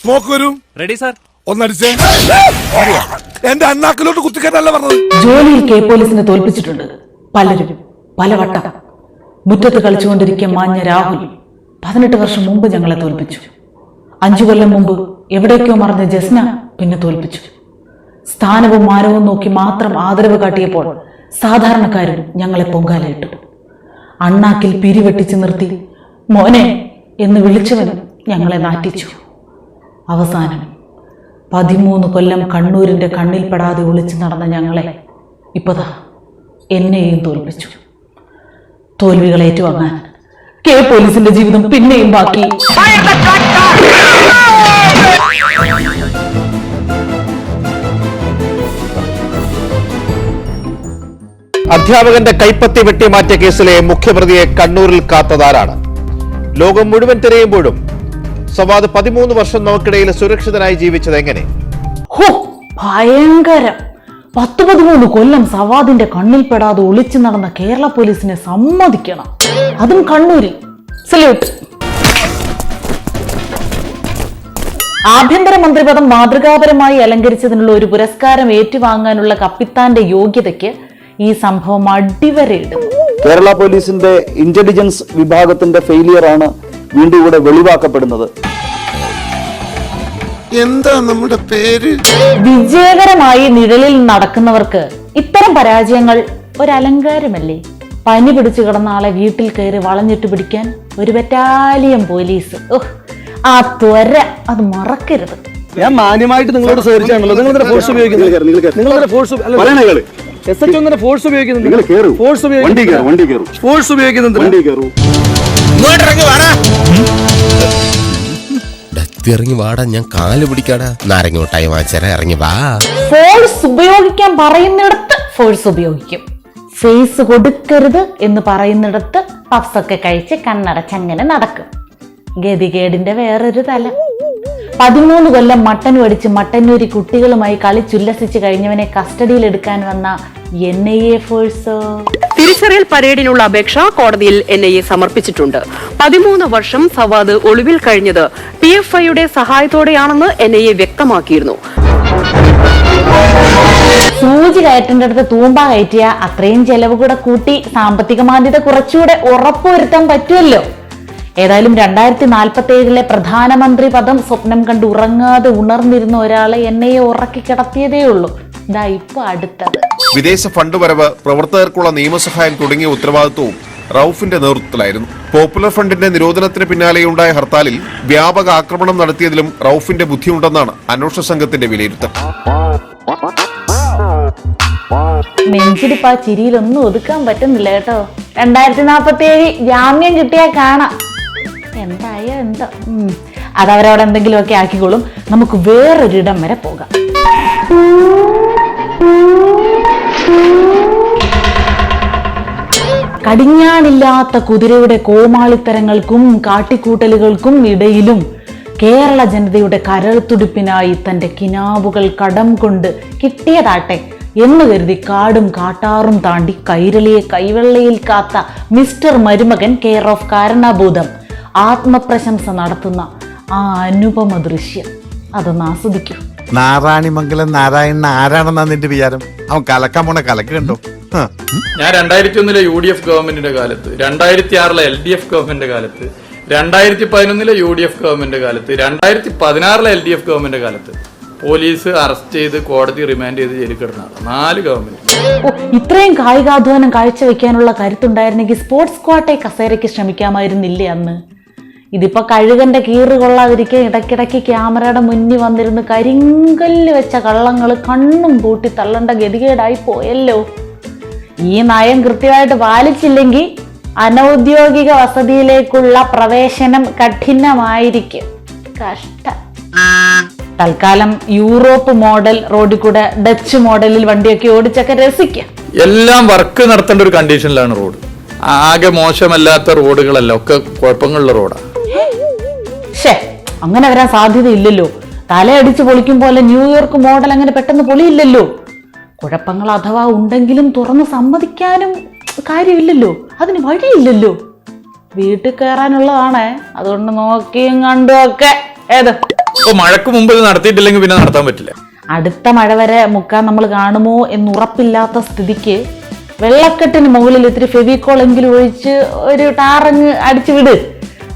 Smoke വരും. Ready sir ഒന്നടിച്ചേ. എന്റെ അണ്ണാക്കിലോട്ട് കുത്തിക്കാനല്ല പറഞ്ഞത്? ജോലിയിൽ കെ പോലീസിനെ തോൽപ്പിച്ചിട്ടുണ്ട്. പലരും. പലവട്ടം മുറ്റത്ത് കളിച്ചുകൊണ്ടിരിക്കെ മാഞ്ഞ രാഹുൽ പതിനെട്ട് വർഷം മുമ്പ് ഞങ്ങളെ തോൽപ്പിച്ചു. അഞ്ചു കൊല്ലം മുമ്പ് എവിടേക്കോ മറഞ്ഞ ജസ്ന പിന്നെ തോൽപ്പിച്ചു. സ്ഥാനവും മാനവും നോക്കി മാത്രം ആദരവ് കാട്ടിയപ്പോൾ സാധാരണക്കാരും ഞങ്ങളെ പൊങ്കാലയിട്ടു. അണ്ണാക്കിൽ പിരിവെട്ടിച്ച് നിർത്തി മോനെ എന്ന് വിളിച്ചവനും ഞങ്ങളെ നാറ്റിച്ചു. അവസാനം പതിമൂന്ന് കൊല്ലം കണ്ണൂരിന്റെ കണ്ണിൽപ്പെടാതെ ഒളിച്ചു നടന്ന ഞങ്ങളെ ഇപ്പതാ എന്നെയും തോൽപ്പിച്ചു. തോൽവികൾ ഏറ്റുവാങ്ങാൻ കെ പോലീസിന്റെ ജീവിതം പിന്നെയും ബാക്കി. അധ്യാപകന്റെ കൈപ്പത്തി വെട്ടിമാറ്റിയ കേസിലെ മുഖ്യപ്രതിയെ കണ്ണൂരിൽ കാത്തതാരാണ്? ലോകം മുഴുവൻ തിരയുമ്പോഴും സവാദ് പതിമൂന്ന് വർഷം നമുക്കിടയിൽ സുരക്ഷിതനായി ജീവിച്ചത് എങ്ങനെ? ഹോ ഭയങ്കരം. പത്ത് പതിമൂന്ന് കൊല്ലം സവാദിന്റെ കണ്ണിൽപ്പെടാതെ ഒളിച്ചു നടന്ന കേരള പോലീസിനെ സമ്മതിക്കണം. അതും കണ്ണൂരിൽ. സല്യൂട്ട് ആഭ്യന്തര മന്ത്രിപദം മാതൃകാപരമായി അലങ്കരിച്ചതിനുള്ള ഒരു പുരസ്കാരം ഏറ്റുവാങ്ങാനുള്ള കപ്പിത്താന്റെ യോഗ്യതയ്ക്ക് ഈ സംഭവം അടിവരയിടുന്നു കേരള പോലീസിന്റെ ഇന്റലിജൻസ് വിഭാഗത്തിന്റെ ഫെയിലിയർ ആണ് വീണ്ടും ഇവിടെ വെളിവാക്കപ്പെടുന്നത്. എന്താ നമ്മുടെ പേര്? വിജയകരമായി നിഴലിൽ നടക്കുന്നവർക്ക് ഇത്തരം പരാജയങ്ങൾ ഒരു അലങ്കാരമല്ലേ പനി പിടിച്ചു കിടന്ന ആളെ വീട്ടിൽ കയറി വളഞ്ഞിട്ട് പിടിക്കാൻ ഒരു ബറ്റാലിയൻ പോലീസ്. ഓഹ് ആ ത്വര അത് മറക്കരുത്. ഞാൻ മാന്യമായിട്ട് നിങ്ങളോട് സഹകരിച്ചാണല്ലോ നിങ്ങൾ ഫോഴ്സ് ഉപയോഗിക്കുന്നത്? നിങ്ങൾ ഫോഴ്സ് എസ് എച്ച് ഫോഴ്സ് ഉപയോഗിക്കുന്നുണ്ട് ഫോഴ്സ് ഉപയോഗിക്കുന്നുണ്ട് ഫോഴ്സ് ഉപയോഗിക്കുന്നുണ്ട് ഡത്തി ഇറങ്ങി വാടാ ഞാൻ കാൽ പിടിക്കാടാ. നാരങ്ങോട്ടായി വാങ്ങിച്ചേരാ ഇറങ്ങി വാ. ഫോഴ്സ് ഉപയോഗിക്കാൻ പറയുന്നിടത്ത് ഫോഴ്സ് ഉപയോഗിക്കും. ഫേസ് കൊടുക്കരുത് എന്ന് പറയുന്നിടത്ത് പഫ്സൊക്കെ കഴിച്ച് കണ്ണടച്ചങ്ങനെ നടക്കും. ഗതികേടിന്റെ വേറൊരു തല. പതിമൂന്ന് കൊല്ലം മട്ടൻ മേടിച്ച് മട്ടന്നൂരി കുട്ടികളുമായി കളിച്ചുല്ലസിച്ച് കഴിഞ്ഞവനെ കസ്റ്റഡിയിൽ എടുക്കാൻ വന്ന എൻ ഐ എ ഫോഴ്സോ തിരിച്ചറിയൽ പരേഡിനുള്ള അപേക്ഷ കോടതിയിൽ എൻ ഐ എ സമർപ്പിച്ചിട്ടുണ്ട്. പതിമൂന്ന് വർഷം ഫവാദ് ഒളിവിൽ കഴിഞ്ഞത് പി എഫ് ഐയുടെ സഹായത്തോടെയാണെന്ന് എൻ ഐ എ വ്യക്തമാക്കിയിരുന്നു. സൂചി കയറ്റേണ്ട അടുത്ത് തൂമ്പ കയറ്റിയ അത്രയും ചെലവ് കൂടെ കൂട്ടി സാമ്പത്തിക മാന്യത കുറച്ചുകൂടെ ഉറപ്പുവരുത്താൻ പറ്റുമല്ലോ. ഏതായാലും രണ്ടായിരത്തി നാൽപ്പത്തി ഏഴിലെ പ്രധാനമന്ത്രി പദം സ്വപ്നം കണ്ട് ഉറങ്ങാതെ ഉണർന്നിരുന്ന ഒരാളെ എന്നെ ഉറക്കി കിടത്തിയതേ ഉള്ളൂ അടുത്തത്. വിദേശ ഫണ്ട് വരവ് പ്രവർത്തകർക്കുള്ള നിയമസഹായം തുടങ്ങിയ ഉത്തരവാദിത്വവും റൌഫിന്റെ നേതൃത്വത്തിലായിരുന്നു. പോപ്പുലർ ഫണ്ടിന്റെ നിരോധനത്തിന് പിന്നാലെയുണ്ടായ ഹർത്താലിൽ വ്യാപക ആക്രമണം നടത്തിയതിലും റൌഫിന്റെ ബുദ്ധിയുണ്ടെന്നാണ് അന്വേഷണ സംഘത്തിന്റെ വിലയിരുത്തൽ. നെഞ്ചിടിപ്പ് ആ ചിരിയിലൊന്നും ഒതുക്കാൻ പറ്റുന്നില്ല കേട്ടോ. രണ്ടായിരത്തി നാൽപ്പത്തി ഏഴ് ജാമ്യം കിട്ടിയാൽ കാണാം. എന്തായോ എന്തോ. അതവരവിടെ എന്തെങ്കിലുമൊക്കെ ആക്കിക്കോളും. നമുക്ക് വേറൊരിടം വരെ പോകാം. കടിഞ്ഞാണില്ലാത്ത കുതിരയുടെ കോമാളിത്തരങ്ങൾക്കും കാട്ടിക്കൂട്ടലുകൾക്കും ഇടയിലും കേരള ജനതയുടെ കരൾത്തുടിപ്പിനായി തന്റെ കിനാവുകൾ കടം കൊണ്ട് കിട്ടിയതാട്ടെ എന്ന് കരുതി കാടും കാട്ടാറും താണ്ടി കൈരളിയെ കൈവെള്ളയിൽ കാത്ത മിസ്റ്റർ മരുമകൻ കെയർ ഓഫ് കാരണബോധം ആത്മപ്രശംസ നടത്തുന്ന ആ അനുപമ ദൃശ്യം അതൊന്ന് ആസ്വദിക്കൂ. നാരായണിമംഗലം നാരായണൻ ആരാണെന്നാ നിന്റെ വിചാരം? അവൻ കലക്കാൻ പോണ കലക്ക് കണ്ടോ? ഞാൻ രണ്ടായിരത്തി ഒന്നിലെ യു ഡി എഫ് ഗവൺമെന്റിന്റെ കാലത്ത് രണ്ടായിരത്തി ആറിലെ എൽ ഡി എഫ് ഗവൺമെന്റിന്റെ കാലത്ത് രണ്ടായിരത്തി പതിനൊന്നിലെ യു ഡി എഫ് ഗവൺമെന്റ് കാലത്ത് രണ്ടായിരത്തി പതിനാറിലെ എൽ ഡി എഫ് ഗവൺമെന്റിന്റെ കാലത്ത് പോലീസ് അറസ്റ്റ് ചെയ്ത് കോടതി റിമാൻഡ് ചെയ്ത് ജയിലിൽ കിടന്ന നാല് ഗവൺമെന്റ് ഇത്രയും കായികാധ്വാനം കാഴ്ചവെക്കാനുള്ള കരുത്തുണ്ടായിരുന്നെങ്കിൽ സ്പോർട്സ് ക്വാട്ടെ കസേരയ്ക്ക് ശ്രമിക്കാമായിരുന്നില്ലേ അന്ന്? ഇതിപ്പോ കഴുകന്റെ കീറ് കൊള്ളാതിരിക്കെ ഇടയ്ക്കിടയ്ക്ക് ക്യാമറയുടെ മുന്നിൽ വന്നിരുന്ന് കരിങ്കല്ല് വെച്ച കള്ളങ്ങൾ കണ്ണും പൂട്ടി തള്ളേണ്ട ഗതികേടായി പോയല്ലോ. ഈ നയം കൃത്യമായിട്ട് പാലിച്ചില്ലെങ്കിൽ അനൗദ്യോഗിക വസതിയിലേക്കുള്ള പ്രവേശനം കഠിനമായിരിക്കും. കഷ്ടം. തൽക്കാലം യൂറോപ്പ് മോഡൽ റോഡിൽ കൂടെ ഡച്ച് മോഡലിൽ വണ്ടിയൊക്കെ ഓടിച്ചൊക്കെ രസിക്കാം. എല്ലാം വർക്ക് നടത്തേണ്ട ഒരു കണ്ടീഷനിലാണ് റോഡ്. ആകെ മോശമല്ലാത്ത റോഡുകളല്ല ഒക്കെ കുഴപ്പങ്ങളുള്ള റോഡാണ് ഷേ അങ്ങനെ വരാൻ സാധ്യതയില്ലല്ലോ. തലയടിച്ച് പൊളിക്കും പോലെ ന്യൂയോർക്ക് മോഡൽ അങ്ങനെ പെട്ടെന്ന് പൊളിയില്ലല്ലോ. കുഴപ്പങ്ങൾ അഥവാ ഉണ്ടെങ്കിലും തുറന്ന് സമ്മതിക്കാനും കാര്യമില്ലല്ലോ. അതിന് വഴിയില്ലല്ലോ. വീട്ടിൽ കയറാനുള്ളതാണേ. അതുകൊണ്ട് നോക്കിയും കണ്ടും ഒക്കെ. ഏത്? മഴക്ക് മുമ്പ് നടത്തിയിട്ടില്ലെങ്കിൽ പിന്നെ നടത്താൻ പറ്റില്ല. അടുത്ത മഴ വരെ മുക്കാൻ നമ്മൾ കാണുമോ എന്നുറപ്പില്ലാത്ത സ്ഥിതിക്ക് വെള്ളക്കെട്ടിന് മുകളിൽ ഇത്തിരി ഫെവിക്കോളെങ്കിലും ഒഴിച്ച് ഒരു ടാറങ്ങ് അടിച്ചു വിട്.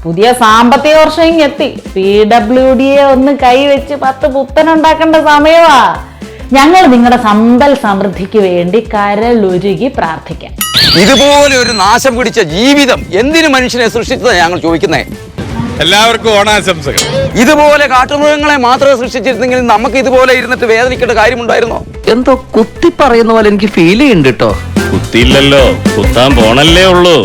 പുതിയ സാമ്പത്തിക വർഷം എത്തി. പി ഡബ്ല്യു ഡിയെ ഒന്ന് കൈവച്ച് പത്ത് പുത്തനുണ്ടാക്കേണ്ട സമയമാ ഞങ്ങൾ നിങ്ങളുടെ സമ്പൽ സമൃദ്ധിക്ക് വേണ്ടി കരലൊരുകി പ്രാർത്ഥിക്കാം. ഇതുപോലെ ഒരു നാശം പിടിച്ച ജീവിതം എന്തിനു മനുഷ്യനെ സൃഷ്ടിച്ചതാണ് ഞങ്ങൾ ചോദിക്കുന്നേ? എല്ലാവർക്കും ഓണാശംസകൾ. ഇതുപോലെ കാട്ടുമൃഗങ്ങളെ മാത്രമേ സൃഷ്ടിച്ചിരുന്നെങ്കിൽ നമുക്ക് ഇതുപോലെ ഇരുന്നിട്ട് വേദനിക്കേണ്ട കാര്യമുണ്ടായിരുന്നോ? എന്തോ കുത്തി പറയുന്ന പോലെ എനിക്ക് ഫീൽ ചെയ്യുന്നുണ്ട് കേട്ടോ കുത്തിയില്ലല്ലോ. കുത്താൻ പോണല്ലേ ഉള്ളൂ.